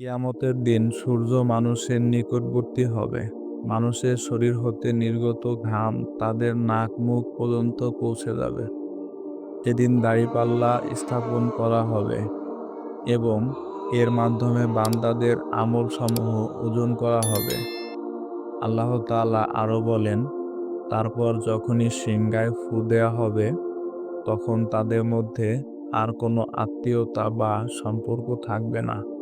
কিয়ামতের দিন সূর্য মানুষের নিকটবর্তী হবে। মানুষের শরীর হতে নির্গত ঘাম তাদের নাক মুখ পর্যন্ত পৌঁছে যাবে। এদিন দাড়িপাল্লা স্থাপন করা হবে এবং এর মাধ্যমে বান্দাদের আমল সমূহ ওজন করা হবে। আল্লাহ তাআলা আরও বলেন, তারপর যখনই সিংগায় ফু দেওয়া হবে, তখন তাদের মধ্যে আর কোনো আত্মীয়তা বা সম্পর্ক থাকবে না।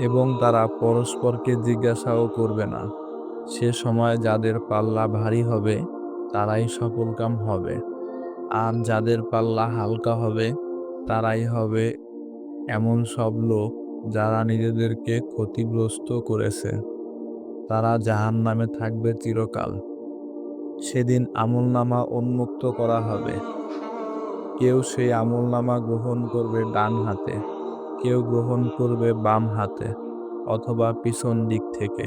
এবং তারা পরস্পরকে জিজ্ঞাসাও করবে না। সে সময় যাদের পাল্লা ভারী হবে, তারাই সফলকাম হবে। আর যাদের পাল্লা হালকা হবে, তারাই হবে এমন সব লোক যারা নিজেদেরকে ক্ষতিগ্রস্ত করেছে। তারা জাহান নামে থাকবে চিরকাল। সেদিন আমলনামা উন্মুক্ত করা হবে। কেউ সেই আমলনামা গ্রহণ করবে ডান হাতে কেউ গ্রহণ করবে বাম হাতে অথবা পিছন দিক থেকে।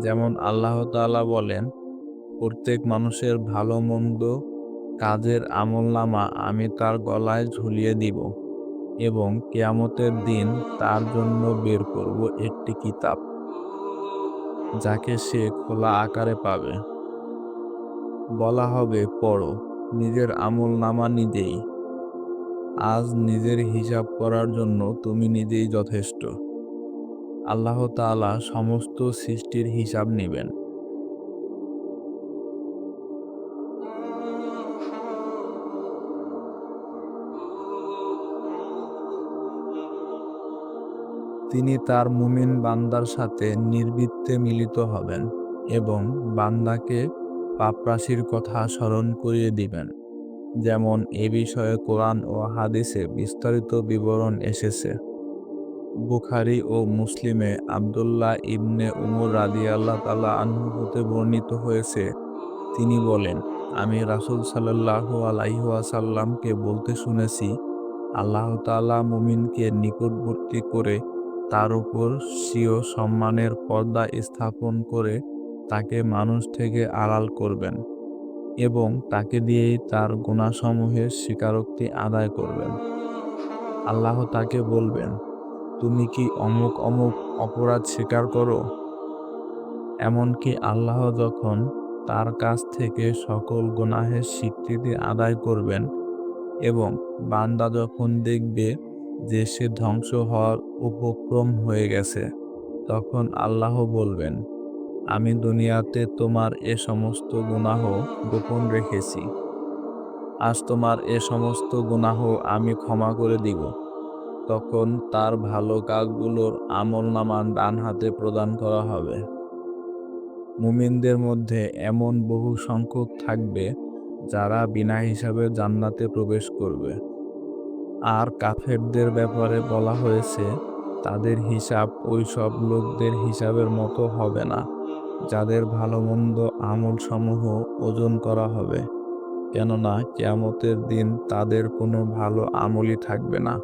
যেমন আল্লাহ তাআলা বলেন, প্রত্যেক মানুষের ভালো মন্দ কাজের আমলনামা আমি তার গলায় ঝুলিয়ে দিব এবং কেয়ামতের দিন তার জন্য বের করব একটি কিতাব, যাকে সে খোলা আকারে পাবে। বলা হবে, পড়ো। নিজের আমল নামা নিজেই। আজ নিজের হিসাব করার জন্য তুমি নিজেই যথেষ্ট। আল্লাহ তাআলা সমস্ত সৃষ্টির হিসাব নেবেন। তিনি তার মুমিন বান্দার সাথে নির্বৃত্তে মিলিত হবেন এবং বান্দাকে পাপরাশির কথা স্মরণ করিয়ে দিবেন। যেমন এ বিষয়ে কোরআন ও হাদিসে বিস্তারিত বিবরণ এসেছে। বুখারি ও মুসলিমে আবদুল্লাহ ইবনে উমর রাদি আল্লাহ তালা আনহু হতে বর্ণিত হয়েছে। তিনি বলেন, আমি রাসুল সাল্লাহ আলাইহাসাল্লামকে বলতে শুনেছি, আল্লাহ তালা মুমিনকে নিকটবর্তী করে তার উপর স্বীয় সম্মানের পর্দা স্থাপন করে তাকে মানুষ থেকে আড়াল করবেন এবং তাকে দিয়েই তার গুণাসমূহের স্বীকারোক্তি আদায় করবেন। আল্লাহ তাকে বলবেন, তুমি কি অমুক অমুক অপরাধ স্বীকার করো? এমনকি আল্লাহ যখন তার কাছ থেকে সকল গুনাহের স্বীকৃতি আদায় করবেন এবং বান্দা যখন দেখবে যে সে ধ্বংস হওয়ার উপক্রম হয়ে গেছে, তখন আল্লাহ বলবেন আমি দুনিয়াতে তোমার এ সমস্ত গুনাহ গোপন রেখেছি। আজ তোমার এ সমস্ত গুনাহ আমি ক্ষমা করে দিব। তখন তার ভালো কাজগুলোর আমল নামান ডান হাতে প্রদান করা হবে। মুমিনদের মধ্যে এমন বহু সংখ্যক থাকবে, যারা বিনা হিসাবে জান্নাতে প্রবেশ করবে। আর কাফেরদের ব্যাপারে বলা হয়েছে, তাদের হিসাব ওই সব লোকদের হিসাবের মতো হবে না। যাদের ভালো মন্দ আমল সমূহ ওজন করা হবে, কেননা কেয়ামতের দিন তাদের কোনো ভালো আমলই থাকবে না।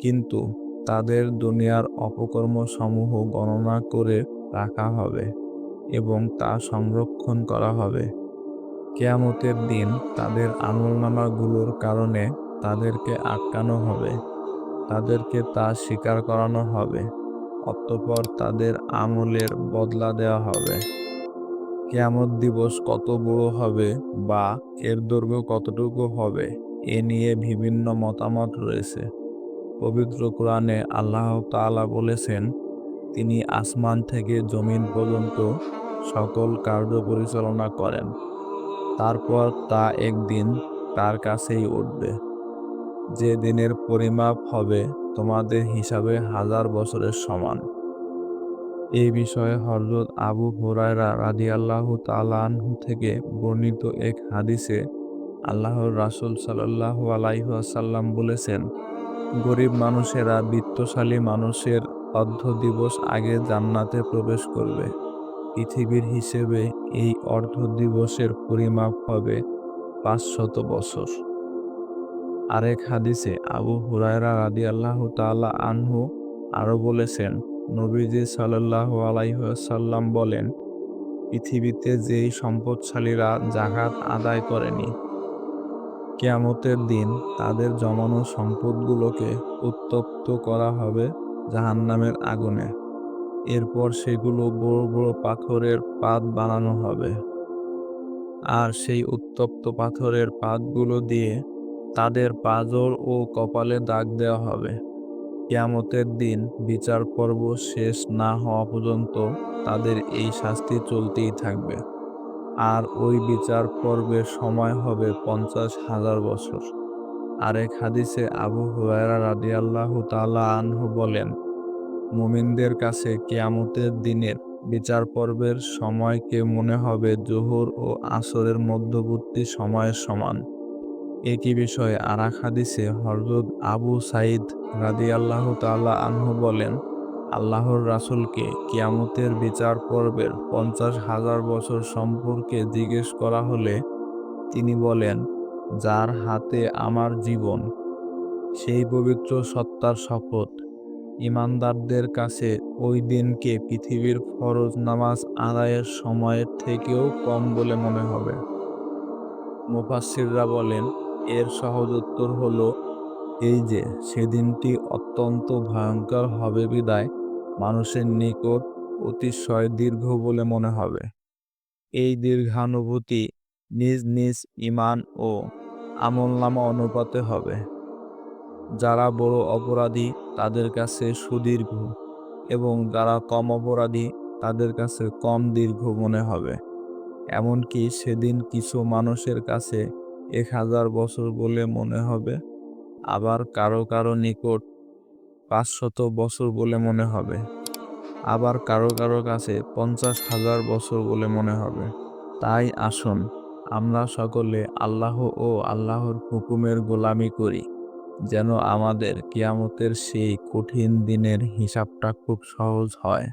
কিন্তু তাদের দুনিয়ার অপকর্ম সমূহ গণনা করে রাখা হবে এবং তা সংরক্ষণ করা হবে। কেয়ামতের দিন তাদের আমলনামাগুলোর কারণে তাদেরকে আটকানো হবে, তাদেরকে তা স্বীকার করানো হবে। অতঃপর তাদের আমলের বদলা দেওয়া হবে। কেয়ামত দিবস কত বড় হবে বা এর দৈর্ঘ্য কতটুকু হবে, এ নিয়ে বিভিন্ন মতামত রয়েছে। পবিত্র কোরআনে আল্লাহ তাআলা বলেছেন, তিনি আসমান থেকে জমিন পর্যন্ত সকল কার্য পরিচালনা করেন। তারপর তা একদিন তার কাছেই উঠবে। যে দিনের পরিমাপ হবে তোমাদের হিসাবে হাজার বছরের সমান। এই বিষয়ে হরজত আবু হুরায়রা রাদিয়াল্লাহু তাআলাহু থেকে বর্ণিত এক হাদিসে আল্লাহর রাসূল সাল্লাল্লাহু আলাইহি ওয়াসাল্লাম বলেছেন, গরিব মানুষেরা বিত্তশালী মানুষের অর্ধ দিবস আগে জান্নাতে প্রবেশ করবে। পৃথিবীর হিসেবে এই অর্ধ দিবসের পরিমাপ হবে পাঁচশত বছর। আরেক হাদিসে আবু হুরায়রা রাদি আল্লাহ তালা আনহু আরও বলেছেন, নবীজি সাল্লাহ আলাইসাল্লাম বলেন, পৃথিবীতে যেই সম্পদশালীরা জাকাত আদায় করেনি, কেয়ামতের দিন তাদের জমানো সম্পদগুলোকে উত্তপ্ত করা হবে জাহান্নামের আগুনে। এরপর সেগুলো বড় বড় পাথরের পাত বানানো হবে। আর সেই উত্তপ্ত পাথরের পাতগুলো দিয়ে তাদের পাজর ও কপালে দাগ দেওয়া হবে। কেয়ামতের দিন বিচার পর্ব শেষ না হওয়া পর্যন্ত তাদের এই শাস্তি চলতেই থাকবে। আর ওই বিচার পর্বের সময় হবে পঞ্চাশ হাজার বছর। আরেক হাদিসে আবু হুরায়রা রাদিয়াল্লাহু তালা আনহু বলেন, মুমিনদের কাছে কেয়ামতের দিনের বিচার পর্বের সময়কে মনে হবে জোহর ও আসরের মধ্যবর্তী সময়ের সমান। একই বিষয়ে আরাক হাদিসে হরজত আবু সাইদ রাদিয়াল্লাহু তাআলা আনহু বলেন, আল্লাহর রাসূলকে কিয়ামতের বিচার পর্বের পঞ্চাশ হাজার বছর সম্পর্কে জিজ্ঞেস করা হলে তিনি বলেন, যার হাতে আমার জীবন, সেই পবিত্র সত্তার শপথ। ইমানদারদের কাছে ওই দিনকে পৃথিবীর ফরজ নামাজ আদায়ের সময়ের থেকেও কম বলে মনে হবে। মুফাসসিররা বলেন এর সহজ উত্তর হলো, এই যে, সেদিনটি অত্যন্ত ভয়ঙ্কর হবে বিদায়, মানুষের নিকট অতিশয় দীর্ঘ বলে মনে হবে। এই দীর্ঘানুভূতি নিজ নিজ ইমান ও আমলনামা অনুপাতে হবে। যারা বড় অপরাধী, তাদের কাছে সুদীর্ঘ এবং যারা কম অপরাধী, তাদের কাছে কম দীর্ঘ মনে হবে। এমনকি সেদিন কিছু মানুষের কাছে এক হাজার বছর বলে মনে হবে, আবার কারও কারও নিকট পাঁচশত বছর বলে মনে হবে, আবার কারও কারও কাছে পঞ্চাশ হাজার বছর বলে মনে হবে। তাই আসুন, আমরা সকলে আল্লাহ ও আল্লাহর হুকুমের গোলামি করি, যেন আমাদের কিয়ামতের সেই কঠিন দিনের হিসাবটা খুব সহজ হয়।